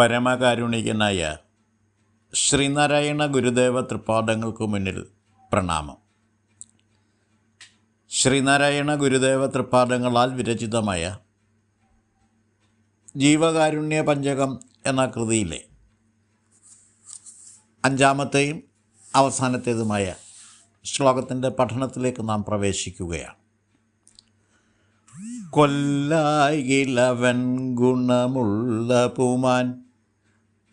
പരമകാരുണികനായ ശ്രീനാരായണ ഗുരുദേവ തൃപ്പാദങ്ങൾക്ക് മുന്നിൽ പ്രണാമം. ശ്രീനാരായണ ഗുരുദേവ തൃപ്പാദങ്ങളാൽ വിരചിതമായ ജീവകാരുണ്യ പഞ്ചകം എന്ന കൃതിയിലെ അഞ്ചാമത്തെയും അവസാനത്തേതുമായ ശ്ലോകത്തിന്റെ പഠനത്തിലേക്ക് നാം പ്രവേശിക്കുകയാണ്. കൊല്ലായിലവൻ ഗുണമുള്ള പുമാൻ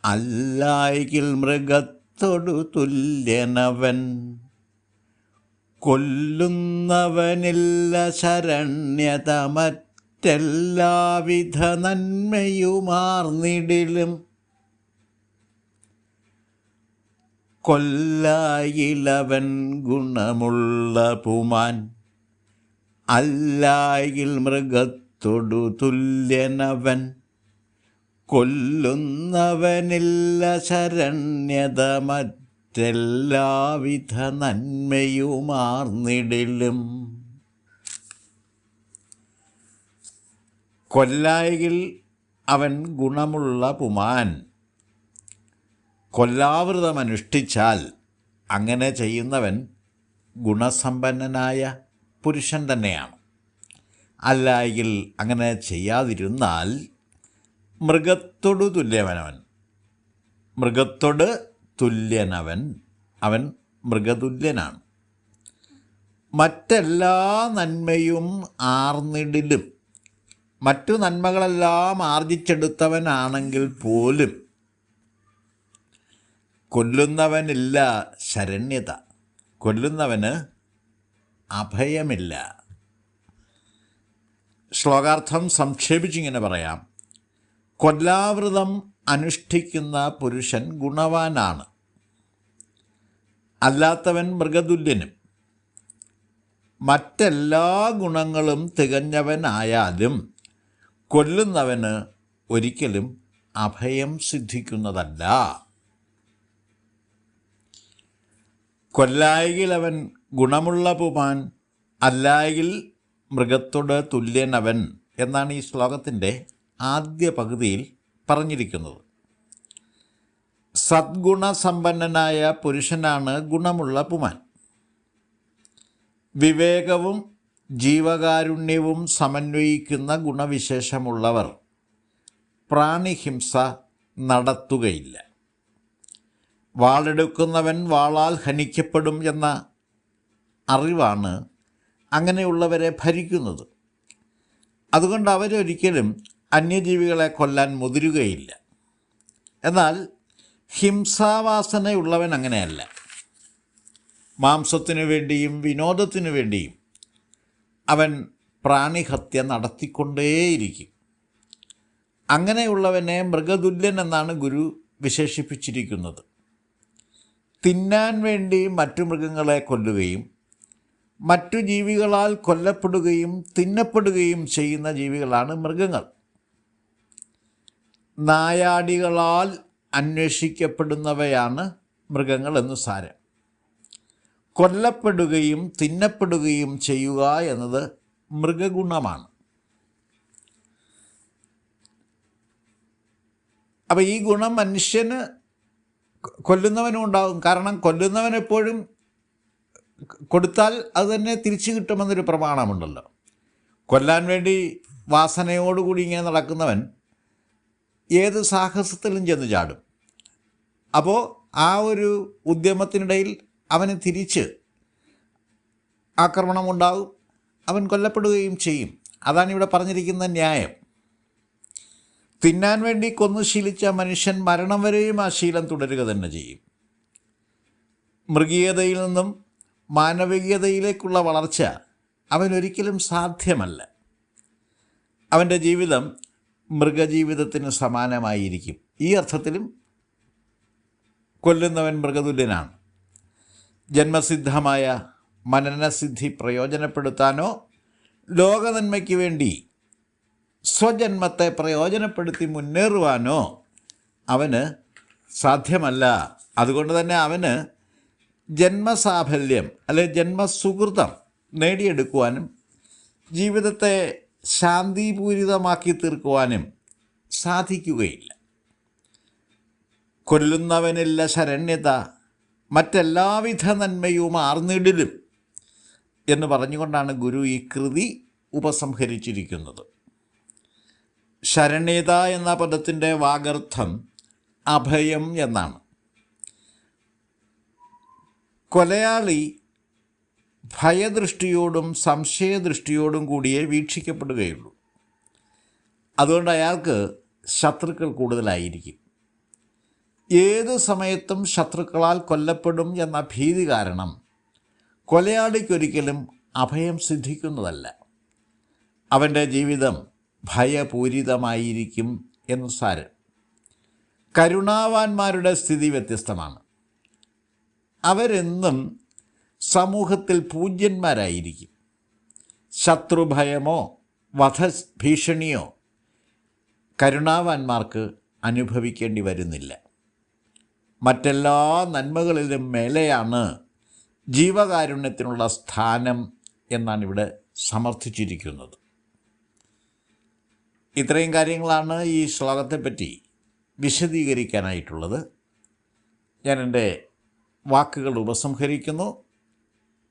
അല്ലായിൽ മൃഗത്തോടു തുല്യനവൻ. കൊല്ലുന്നവനില്ല ശരണ്യത മറ്റെല്ലാവിധ നന്മയുമാർന്നിടിലും. കൊല്ലായിലവൻ ഗുണമുള്ള പുമാൻ. അല്ലായിൽ മൃഗത്തൊടു തുല്യനവൻ. കൊല്ലുന്നവനില്ല ശരണ്യത മറ്റെല്ലാവിധ നന്മയുമാർന്നിടിലും. കൊല്ലായിൽ അവൻ ഗുണമുള്ള പുമാൻ. കൊല്ലാവൃതമനുഷ്ഠിച്ചാൽ അങ്ങനെ ചെയ്യുന്നവൻ ഗുണസമ്പന്നനായ പുരുഷൻ തന്നെയാണ്. അല്ലായെങ്കിൽ അങ്ങനെ ചെയ്യാതിരുന്നാൽ മൃഗത്തോട് തുല്യവനവൻ. മൃഗത്തോട് തുല്യനവൻ. അവൻ മൃഗതുല്യനാണ്. മറ്റെല്ലാ നന്മയും ആർന്നിടിലും. മറ്റു നന്മകളെല്ലാം ആർജിച്ചെടുത്തവനാണെങ്കിൽ പോലും കൊല്ലുന്നവനില്ല ശരണ്യത. കൊല്ലുന്നവന് അഭയമില്ല. ശ്ലോകാർത്ഥം സംക്ഷേപിച്ചിങ്ങനെ പറയാം. കൊല്ലാവൃതം അനുഷ്ഠിക്കുന്ന പുരുഷൻ ഗുണവാനാണ്. അല്ലാത്തവൻ മൃഗതുല്യനും. മറ്റെല്ലാ ഗുണങ്ങളും തികഞ്ഞവനായാലും കൊല്ലുന്നവന് ഒരിക്കലും അഭയം സിദ്ധിക്കുന്നതല്ല. കൊല്ലായിൽ അവൻ ഗുണമുള്ള പുമാൻ അല്ലായിൽ മൃഗത്തോട് തുല്യനവൻ എന്നാണ് ഈ ശ്ലോകത്തിന്റെ ആദ്യ പകുതിയിൽ പറഞ്ഞിരിക്കുന്നത്. സദ്ഗുണസമ്പന്നനായ പുരുഷനാണ് ഗുണമുള്ള പുമാൻ. വിവേകവും ജീവകാരുണ്യവും സമന്വയിക്കുന്ന ഗുണവിശേഷമുള്ളവർ പ്രാണിഹിംസ നടത്തുകയില്ല. വാളെടുക്കുന്നവൻ വാളാൽ ഹനിക്കപ്പെടും എന്ന അറിവാണ് അങ്ങനെയുള്ളവരെ ഭരിക്കുന്നത്. അതുകൊണ്ട് അവരൊരിക്കലും അന്യജീവികളെ കൊല്ലാൻ മുതിരുകയില്ല. എന്നാൽ ഹിംസാവാസനയുള്ളവൻ അങ്ങനെയല്ല. മാംസത്തിനു വേണ്ടിയും വിനോദത്തിനു വേണ്ടിയും അവൻ പ്രാണിഹത്യ നടത്തിക്കൊണ്ടേയിരിക്കും. അങ്ങനെയുള്ളവനെ മൃഗതുല്യൻ എന്നാണ് ഗുരു വിശേഷിപ്പിച്ചിരിക്കുന്നത്. തിന്നാൻ വേണ്ടി മറ്റു മൃഗങ്ങളെ കൊല്ലുകയും മറ്റു ജീവികളാൽ കൊല്ലപ്പെടുകയും തിന്നപ്പെടുകയും ചെയ്യുന്ന ജീവികളാണ് മൃഗങ്ങൾ. നായാടികളാൽ അന്വേഷിക്കപ്പെടുന്നവയാണ് മൃഗങ്ങൾ എന്ന് സാരം. കൊല്ലപ്പെടുകയും തിന്നപ്പെടുകയും ചെയ്യുക എന്നത് മൃഗഗുണമാണ്. അപ്പോൾ ഈ ഗുണം മനുഷ്യന് കൊല്ലുന്നവനും ഉണ്ടാകും. കാരണം കൊല്ലുന്നവനെപ്പോഴും കൊടുത്താൽ അത് തന്നെ തിരിച്ചു കിട്ടുമെന്നൊരു പ്രമാണമുണ്ടല്ലോ. കൊല്ലാൻ വേണ്ടി വാസനയോടുകൂടി ഇങ്ങനെ നടക്കുന്നവൻ ഏത് സാഹസത്തിലും ചെന്ന് ചാടും. അപ്പോൾ ആ ഒരു ഉദ്യമത്തിനിടയിൽ അവന് തിരിച്ച് ആക്രമണമുണ്ടാകും അവൻ കൊല്ലപ്പെടുകയും ചെയ്യും. അതാണ് ഇവിടെ പറഞ്ഞിരിക്കുന്ന ന്യായം. തിന്നാൻ വേണ്ടി കൊന്നു ശീലിച്ച മനുഷ്യൻ മരണം വരെയും ആ ശീലം തുടരുക തന്നെ ചെയ്യും. മൃഗീയതയിൽ നിന്നും മാനവികതയിലേക്കുള്ള വളർച്ച അവനൊരിക്കലും സാധ്യമല്ല. അവന്റെ ജീവിതം മൃഗജീവിതത്തിന് സമാനമായിരിക്കും. ഈ അർത്ഥത്തിലും കൊല്ലുന്നവൻ മൃഗതുല്യനാണ്. ജന്മസിദ്ധമായ മനനസിദ്ധി പ്രയോജനപ്പെടുത്താനോ ലോകനന്മയ്ക്ക് വേണ്ടി സ്വജന്മത്തെ പ്രയോജനപ്പെടുത്തി മുന്നേറുവാനോ അവന് സാധ്യമല്ല. അതുകൊണ്ട് തന്നെ അവന് ജന്മസാഫല്യം അല്ലെ ജന്മസുഹൃതം നേടിയെടുക്കുവാനും ജീവിതത്തെ ശാന്തിപൂരിതമാക്കി തീർക്കുവാനും സാധിക്കുകയില്ല. കൊല്ലുന്നവനില്ല ശരണ്യത മറ്റെല്ലാവിധ നന്മയും ആർന്നിടിലും എന്ന് പറഞ്ഞുകൊണ്ടാണ് ഗുരു ഈ കൃതി ഉപസംഹരിച്ചിരിക്കുന്നത്. ശരണ്യത എന്ന പദത്തിന്റെ വാഗർത്ഥം അഭയം എന്നാണ്. കൊലയാളി ഭയദൃഷ്ടിയോടും സംശയദൃഷ്ടിയോടും കൂടിയേ വീക്ഷിക്കപ്പെടുകയുള്ളൂ. അതുകൊണ്ട് അയാൾക്ക് ശത്രുക്കൾ കൂടുതലായിരിക്കും. ഏത് സമയത്തും ശത്രുക്കളാൽ കൊല്ലപ്പെടും എന്ന ഭീതി കാരണം കൊലയാളിക്കൊരിക്കലും അഭയം സിദ്ധിക്കുന്നതല്ല. അവന്റെ ജീവിതം ഭയപൂരിതമായിരിക്കും എന്ന് സാരം. കരുണാവാന്മാരുടെ സ്ഥിതി വ്യത്യസ്തമാണ്. അവരെന്നും സമൂഹത്തിൽ പൂജ്യന്മാരായിരിക്കും. ശത്രുഭയമോ വധഭീഷണിയോ കരുണാവാന്മാർക്ക് അനുഭവിക്കേണ്ടി വരുന്നില്ല. മറ്റെല്ലാ നന്മകളിലും മേലെയാണ് ജീവകാരുണ്യത്തിനുള്ള സ്ഥാനം എന്നാണ് ഇവിടെ സമർത്ഥിച്ചിരിക്കുന്നത്. ഇത്രയും കാര്യങ്ങളാണ് ഈ ശ്ലോകത്തെപ്പറ്റി വിശദീകരിക്കാനായിട്ടുള്ളത്. ഞാൻ എന്റെ വാക്കുകൾ ഉപസംഹരിക്കുന്നു.